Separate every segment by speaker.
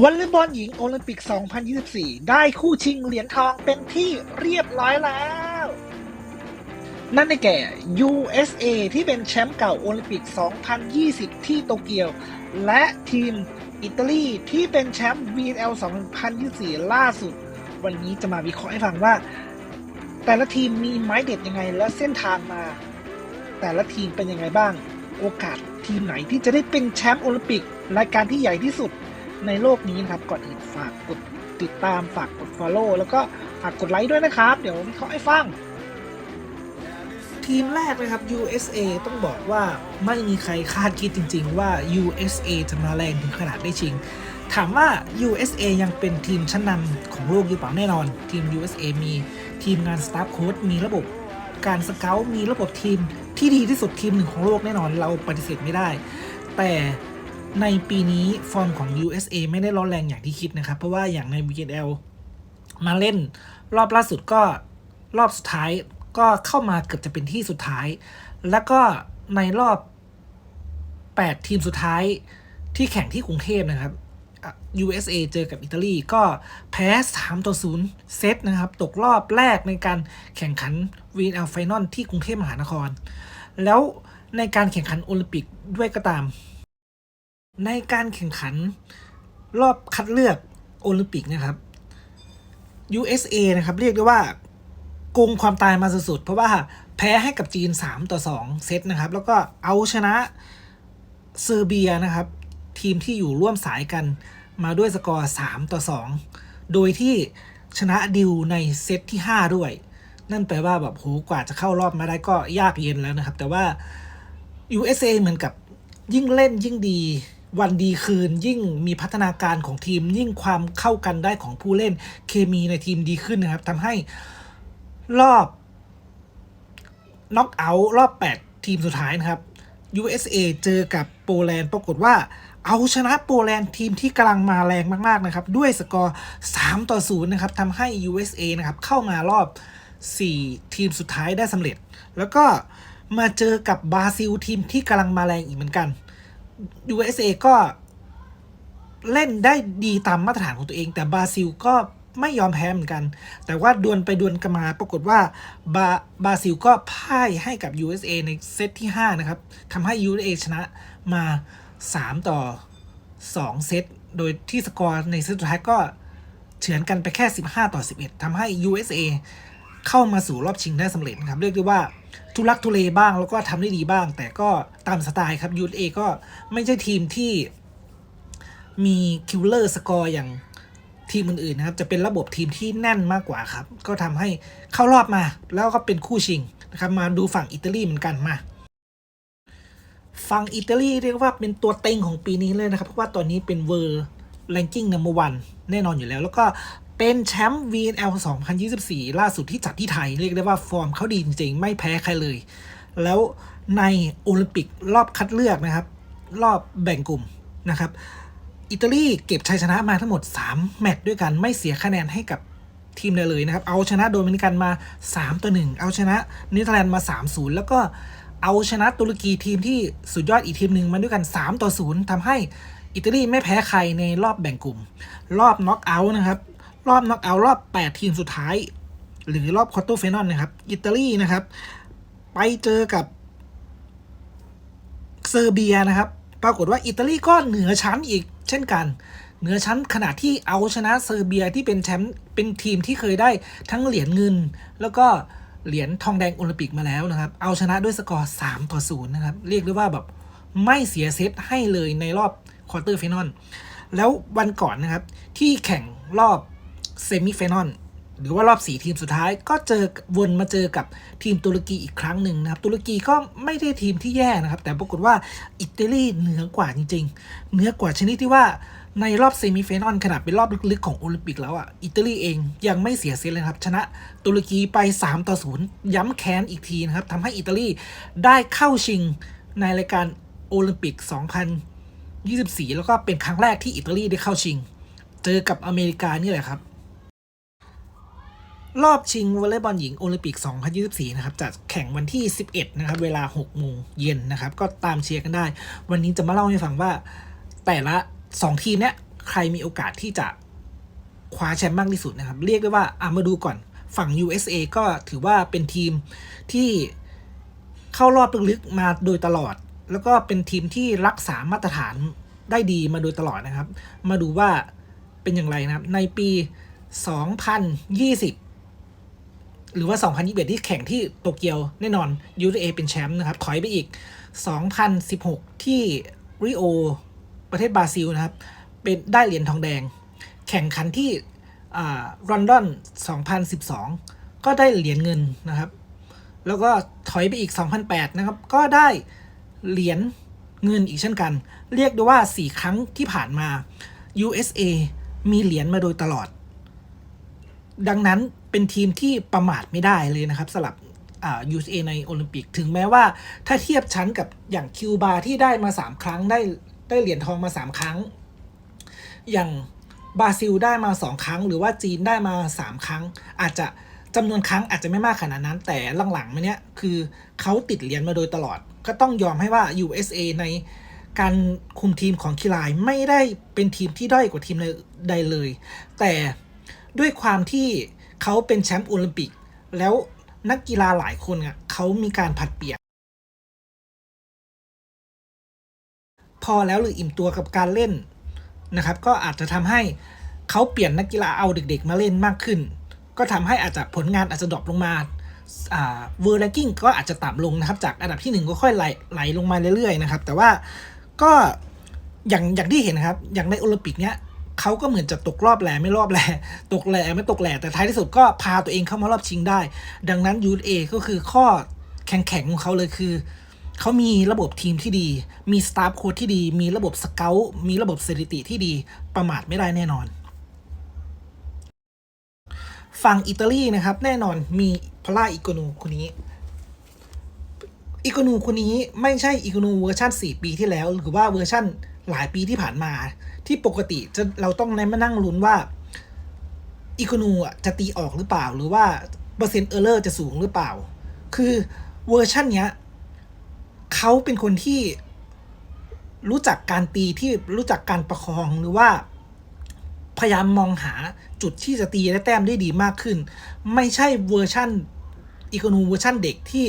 Speaker 1: วอลเลย์บอลหญิงโอลิมปิก 2024 ได้คู่ชิงเหรียญทองเป็นที่เรียบร้อยแล้ว นั่นได้แก่ USA ที่เป็นแชมป์เก่าโอลิมปิก 2020 ที่โตเกียว และทีมอิตาลีที่เป็นแชมป์ VNL 2024 ล่าสุด วันนี้จะมาวิเคราะห์ให้ฟังว่า แต่ละทีมมีไม้เด็ดยังไงและเส้นทางมา แต่ละทีมเป็นยังไงบ้าง โอกาสทีมไหนที่จะได้เป็นแชมป์โอลิมปิก รายการที่ใหญ่ที่สุด ในโลกนี้นะครับก่อนอื่นฝากกดติดตามฝากกด Follow แล้วก็ฝากกดไลค์ด้วยนะครับ เดี๋ยววิเคราะห์ให้ฟัง ทีมแรกนะครับ USA ต้องบอกว่าไม่มีใครคาดคิดจริง ๆ ว่า USA จะมาแรงถึงขนาดได้ชิง ถามว่า USA ยังเป็นทีมชั้นนำของโลกอยู่เปล่าแน่นอน ทีม USA มีทีมงานสตาฟโค้ดมีระบบการสเกลมีระบบทีมที่ดีที่สุดทีมหนึ่งของโลกแน่นอนเราปฏิเสธไม่ได้ แต่ ในปีนี้ฟอร์มของ USA ไม่ได้ร้อนแรงอย่างที่คิดนะครับ เพราะว่าอย่างใน VNL มาเล่นรอบล่าสุดก็รอบสุดท้ายก็เข้ามาเกือบจะเป็นที่สุดท้าย แล้วก็ในรอบ 8 ทีมสุดท้ายที่แข่งที่กรุงเทพนะครับ USA เจอกับอิตาลีก็แพ้3ต่อ0เซตนะครับ ตกรอบแรกในการแข่งขัน VNL Final ที่กรุงเทพมหานคร แล้วในการแข่งขันโอลิมปิกด้วยก็ตาม ในการแข่งขันรอบคัดเลือกโอลิมปิกนะครับ USA นะครับเรียกได้ว่าโกงความตายมาสุดๆ เพราะว่าแพ้ให้กับจีน 3 ต่อ 2 เซตนะครับ แล้วก็เอาชนะเซอร์เบียนะครับ ทีมที่อยู่ร่วมสายกันมาด้วยสกอร์ 3 ต่อ 2 โดยที่ชนะดิวในเซตที่ 5 ด้วย นั่นแปลว่าแบบโหกว่าจะเข้ารอบมาได้ก็ยากเย็นแล้วนะครับ แต่ว่า USA เหมือนกับยิ่งเล่นยิ่งดี วันดีคืนยิ่งมีพัฒนาการของทีม ยิ่งความเข้ากันได้ของผู้เล่นเคมีในทีมดีขึ้นนะครับทำให้รอบน็อกเอาท์รอบ 8 ทีมสุดท้ายนะครับ USA เจอกับโปแลนด์ปรากฏว่าเอาชนะโปแลนด์ทีมที่กำลังมาแรงมาก ๆ นะครับ ด้วยสกอร์ 3 ต่อ 0 นะครับทำให้ USA นะครับ เข้ามารอบ 4 ทีมสุดท้ายได้สำเร็จ แล้วก็มาเจอกับบราซิลทีมที่กำลังมาแรงอีกเหมือนกัน USA ก็เล่นได้ดีตามมาตรฐานของตัวเอง แต่บราซิลก็ไม่ยอมแพ้เหมือนกัน แต่ว่าดวลไปดวลกันมาปรากฏว่าบาบราซิลก็พ่ายให้กับ USA ในเซตที่ 5 นะครับทำให้ USA ชนะมา 3 ต่อ 2 เซต โดยที่สกอร์ในเซตสุดท้ายก็เฉือนกันไปแค่ 15 ต่อ 11ทำให้ USA เข้ามาสู่รอบชิงได้สำเร็จนะครับเรียกได้ว่าทุลักทุเลบ้างแล้วก็ทำได้ดีบ้าง แต่ก็ตามสไตล์ครับ USA ก็ไม่ใช่ทีมที่มีคิวเลอร์สกอร์อย่างทีมอื่นๆนะครับ จะเป็นระบบทีมที่แน่นมากกว่าครับ ก็ทำให้เข้ารอบมาแล้วก็เป็นคู่ชิงนะครับ มาดูฝั่งอิตาลีเหมือนกันมาฝั่งอิตาลีเรียกว่าเป็นตัวเต็งของปีนี้เลยนะครับ เพราะว่าตอนนี้เป็นเวอร์แรงกิ้งนัมเบอร์วันแน่นอนอยู่แล้ว แล้วก็ เป็นแชมป์ VNL 2024 ล่าสุดที่จัดที่ไทย เรียกได้ว่าฟอร์มเขาดีจริงๆ ไม่แพ้ใครเลย แล้วในโอลิมปิกรอบคัดเลือกนะครับ รอบแบ่งกลุ่มนะครับ อิตาลีเก็บชัยชนะมาทั้งหมด 3 แมตช์ด้วยกันไม่เสียคะแนนให้กับทีมใดเลยนะครับ เอาชนะโดมินิกันมา 3 ต่อ 1 เอาชนะนเธอร์แลนด์มา 3-0 แล้วก็เอาชนะตุรกีทีมที่สุดยอดอีกทีมหนึ่งมาด้วยกัน 3 ต่อ 0ทำให้อิตาลีไม่แพ้ใครในรอบแบ่งกลุ่ม รอบน็อกเอาท์นะครับ รอบน็อกเอาท์รอบ 8 ทีมสุดท้าย หรือรอบควอเตอร์ไฟนอลนะครับ อิตาลีนะครับ ไปเจอกับเซอร์เบียนะครับ ปรากฏว่าอิตาลีก็เหนือชั้นอีกเช่นกัน เหนือชั้นขณะที่เอาชนะเซอร์เบียที่เป็นแชมป์เป็นทีมที่เคยได้ทั้งเหรียญเงิน แล้วก็เหรียญทองแดงโอลิมปิกมาแล้วนะครับ เอาชนะด้วยสกอร์3ต่อ0นะครับ เรียกได้ว่าแบบไม่เสียเซตให้เลยในรอบควอเตอร์ไฟนอลแล้ววันก่อนนะครับที่แข่งรอบ เซมิไฟนอลหรือว่ารอบ 4 ทีมสุดท้ายก็เจอวนมาเจอกับทีมตุรกีอีกครั้งหนึ่งนะครับ ตุรกีก็ไม่ได้ทีมที่แย่นะครับ แต่ปรากฏว่าอิตาลีเหนือกว่าจริง ๆ เหนือกว่าชนิดที่ว่าในรอบเซมิไฟนอลขนาดเป็นรอบลึกๆของโอลิมปิกแล้วอะอิตาลีเองยังไม่เสียเซตเลยครับ ชนะตุรกีไป 3 ต่อ 0 ย้ำแค้นอีกทีนะครับทำให้อิตาลีได้เข้าชิงในรายการโอลิมปิก 2024 แล้วก็เป็นครั้งแรกที่อิตาลีได้เข้าชิง เจอกับอเมริกานี่แหละครับ รอบชิงวอลเลย์บอลหญิงโอลิมปิก 2024 นะครับจะแข่งวันที่ 11 นะครับ เวลา 6 โมงเย็นนะครับ ก็ตามเชียร์กันได้ วันนี้จะมาเล่าให้ฟังว่า แต่ละ 2 ทีมเนี้ยใครมีโอกาสที่จะคว้าแชมป์มากที่สุดนะครับ เรียกได้ว่าอะมาดูก่อนฝั่ง USA ก็ถือว่าเป็นทีมที่เข้ารอบลึกๆมาโดยตลอด แล้วก็เป็นทีมที่รักษามาตรฐานได้ดีมาโดยตลอดนะครับ มาดูว่าเป็นอย่างไรนะครับ ในปี 2020 หรือว่า 2021 ที่แข่งที่โตเกียวแน่นอน USA เป็นแชมป์นะครับถอยไปอีก 2016 ที่ริโอประเทศบราซิลนะครับ เป็นได้เหรียญทองแดง แข่งขันที่รอนดอน 2012 ก็ได้เหรียญเงินนะครับ แล้วก็ถอยไปอีก 2008 นะครับ ก็ได้เหรียญเงินอีกเช่นกัน เรียกได้ว่า 4 ครั้งที่ผ่านมา USA มีเหรียญมาโดยตลอด ดังนั้น เป็นทีมที่ประมาทไม่ได้เลยนะครับสำหรับอ่า USA ในโอลิมปิก ถึงแม้ว่าถ้าเทียบชั้นกับอย่างคิวบาที่ได้มา 3 ครั้งได้ได้เหรียญทองมา 3 ครั้ง อย่างบราซิลได้มา 2 ครั้ง หรือว่าจีนได้มา 3 ครั้ง อาจจะจำนวนครั้งอาจจะไม่มากขนาดนั้น แต่หลังๆมาเนี้ยคือเขาติดเหรียญมาโดยตลอด ก็ต้องยอมให้ว่า USA ในการคุมทีมของคิรายไม่ได้เป็นทีมที่ด้อยกว่าทีมใดเลย แต่ด้วยความที่ เขาเป็นแชมป์โอลิมปิก แล้วนักกีฬาหลายคนอะเขามีการผัดเปลี่ยนพอแล้วหรืออิ่มตัวกับการเล่นนะครับ ก็อาจจะทำให้เขาเปลี่ยนนักกีฬาเอาเด็กๆ มาเล่นมากขึ้น ก็ทำให้อาจจะผลงานอาจจะดรอปลงมาเวอร์แรงกิ้งก็อาจจะต่ำลงนะครับ จากอันดับที่ 1 ก็ค่อยไหลไหลลงมาเรื่อยๆนะครับ แต่ว่าก็อย่างอย่างที่เห็นครับ อย่างในโอลิมปิกเนี้ย เขาก็เหมือนจะตกรอบแหล่ไม่รอบแหล่ตกแหล่ไม่ตกแหล่แต่ท้ายที่สุดก็พาตัวเองเข้ามารอบชิงได้ ดังนั้นยูเอก็คือข้อแข็งแข็งของเขาเลยคือ เขามีระบบทีมที่ดี มีสตาฟโค้ชที่ดี มีระบบสเกลมีระบบสถิติที่ดีประมาทไม่ได้แน่นอน ฝั่งอิตาลีนะครับแน่นอนมีพลาอิโกนูคนนี้อีโกนูคนนี้ไม่ใช่อีโกนูเวอร์ชัน4 ปีที่แล้ว หรือว่าเวอร์ชันหลายปีที่ผ่านมา ที่ปกติจะเราต้องมานั่งลุ้นว่าอีโกนูอะจะตีออกหรือเปล่า หรือว่าเปอร์เซ็นต์เออร์เลอร์จะสูงหรือเปล่า คือเวอร์ชันเนี้ยเขาเป็นคนที่รู้จักการตีที่รู้จักการประคองหรือว่า พยายามมองหาจุดที่จะตีและแต้มได้ดีมากขึ้น ไม่ใช่เวอร์ชันอีโคนูเวอร์ชันเด็กที่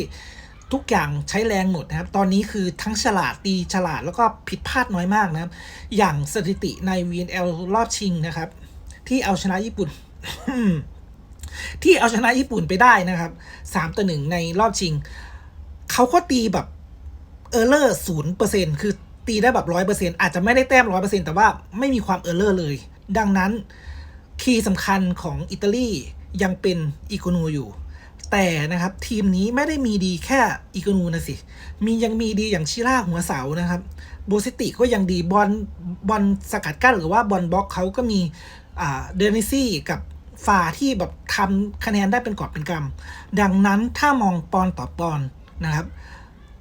Speaker 1: ทุกอย่างใช้แรงหมดนะครับ ตอนนี้คือทั้งฉลาดตีฉลาดแล้วก็ผิดพลาดน้อยมากนะครับ อย่างสถิติใน VNL รอบชิงนะครับ ที่เอาชนะญี่ปุ่น ที่เอาชนะญี่ปุ่นไปได้นะครับสามต่อหนึ่งในรอบชิง เขาก็ตีแบบเออร์เลอร์ศูนย์เปอร์เซ็นคือตีได้แบบร้อยเปอร์เซ็นอาจจะไม่ได้แต้มร้อยเปอร์เซ็นแต่ว่าไม่มีความเออร์เลอร์เลย ดังนั้นคีย์สำคัญของอิตาลียังเป็นอีโกนูอยู่ แต่นะครับทีมนี้ไม่ได้มีดีแค่อีโกนูนะสิ มียังมีดีอย่างชิร่าหัวเสานะครับ โบซิติก็ยังดีบอลบอลสกัดกั้นหรือว่าบอลบล็อกเขาก็มีเดนิซี่กับฟาที่แบบทำคะแนนได้เป็นกอบเป็นกำดังนั้นถ้ามองปอนต่อปอนนะครับ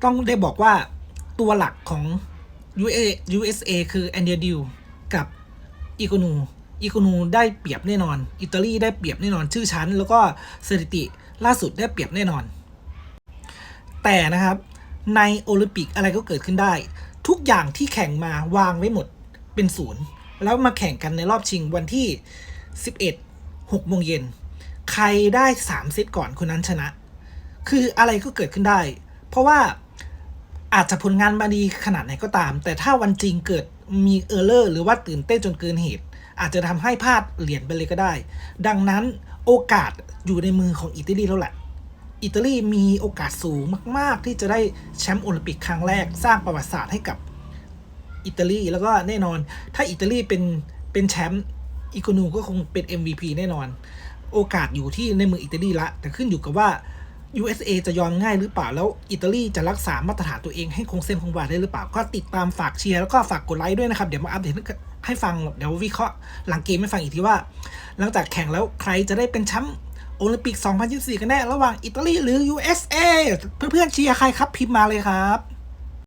Speaker 1: ต้องได้บอกว่าตัวหลักของ UA USA คือแอนเดียดิวกับอีโกนูอีโกนูได้เปรียบแน่นอน อิตาลีได้เปรียบแน่นอนชื่อชั้น แล้วก็สถิติ ล่าสุดได้เปรียบแน่นอน แต่นะครับในโอลิมปิกอะไรก็เกิดขึ้นได้ ทุกอย่างที่แข่งมาวางไว้หมดเป็นศูนย์แล้วมาแข่งกันในรอบชิงวันที่ 11 6โมงเย็นใครได้ 3 เซตก่อนคนนั้นชนะ คืออะไรก็เกิดขึ้นได้ เพราะว่าอาจจะผลงานมาดีขนาดไหนก็ตาม แต่ถ้าวันจริงเกิดมีเออร์เลอร์หรือว่าตื่นเต้นจนเกินเหตุ อาจจะทำให้พลาดเหรียญไปเลยก็ได้ ดังนั้น โอกาสอยู่ในมือของอิตาลีแล้วแหละ อิตาลีมีโอกาสสูงมาก ๆ ที่จะได้แชมป์โอลิมปิกครั้งแรกสร้างประวัติศาสตร์ให้กับอิตาลีแล้วก็แน่นอน ถ้าอิตาลีเป็นเป็นแชมป์อิโกนูก็คงเป็น MVP แน่นอน โอกาสอยู่ที่ในมืออิตาลีละ แต่ขึ้นอยู่กับว่า USA จะยอมง่ายหรือเปล่า แล้วอิตาลีจะรักษามาตรฐานตัวเองให้คงเส้นคงวาได้หรือเปล่า ก็ติดตามฝากเชียร์แล้วก็ฝากกดไลค์ด้วยนะครับ เดี๋ยวมาอัปเดตให้ฟัง เดี๋ยววิเคราะห์หลังเกมให้ฟังอีกทีว่า หลังจากแข่งแล้วใครจะได้เป็นแชมป์โอลิมปิก 2024 กันแน่ ระหว่างอิตาลีหรือ USA เพื่อนๆเชียร์ใครครับพิมพ์มาเลยครับ